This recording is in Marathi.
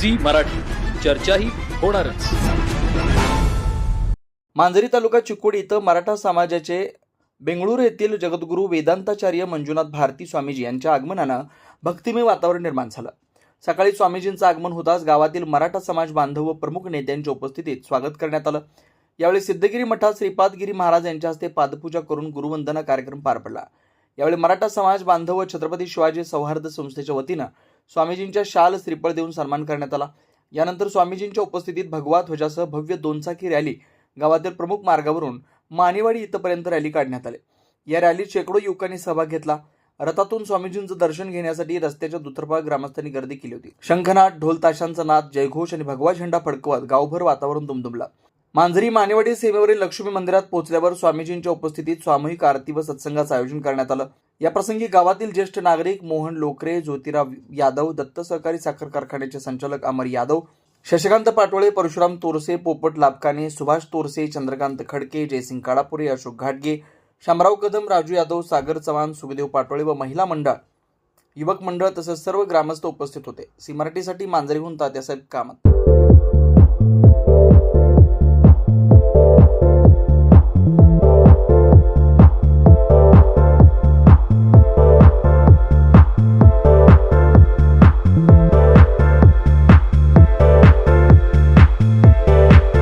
झी मराठी. चर्चाही होणारच. मांजरी तालुका चिकोडी इथं मराठा समाजाचे बेंगळुरू येथील जगद्गुरू वेदांताचार्य मंजुनाथ भारती स्वामीजी यांच्या आगमनानं भक्तिमय वातावरण निर्माण झालं. सकाळी स्वामीजींचं आगमन होताच गावातील मराठा समाज बांधव व प्रमुख नेत्यांच्या उपस्थितीत स्वागत करण्यात आलं. यावेळी सिद्धगिरी मठात श्रीपादगिरी महाराज यांच्या हस्ते पादपूजा करून गुरुवंदना कार्यक्रम पार पडला. यावेळी मराठा समाज बांधव व छत्रपती शिवाजी सौहार्द संस्थेच्या वतीनं स्वामीजींच्या शाल श्रीफळ देऊन सन्मान करण्यात आला. यानंतर स्वामीजींच्या उपस्थितीत भगवा ध्वजासह भव्य दोनचाकी रॅली गावातील प्रमुख मार्गावरून मानेवाडी इथपर्यंत रॅली काढण्यात आली. या रॅलीत शेकडो युवकांनी सहभाग घेतला. रथातून स्वामीजींचं दर्शन घेण्यासाठी रस्त्याच्या दुतर्फा ग्रामस्थांनी गर्दी केली होती. शंखनाद ढोल ताशांचा नाद जयघोष आणि भगवा झेंडा फडकवत गावभर वातावरण दुमदुमला. मांजरी मानेवाडी सीमेवरील लक्ष्मी मंदिरात पोहोचल्यावर स्वामीजींच्या उपस्थितीत सामूहिक आरती व सत्संगाचं आयोजन करण्यात आलं. या प्रसंगी गावातील ज्येष्ठ नागरिक मोहन लोकरे ज्योतिराव यादव दत्त सहकारी साखर कारखान्याचे संचालक अमर यादव शशिकांत पाटोळे परशुराम तोरसे पोपट लाभकाने सुभाष तोरसे चंद्रकांत खडके जयसिंग काळापुरे अशोक घाटगे शामराव कदम राजू यादव सागर चव्हाण सुखदेव पाटोळे व महिला मंडळ युवक मंडळ तसंच सर्व ग्रामस्थ उपस्थित होते. सी मराठीसाठी मांजरीहून तात्यासाहेब कामत.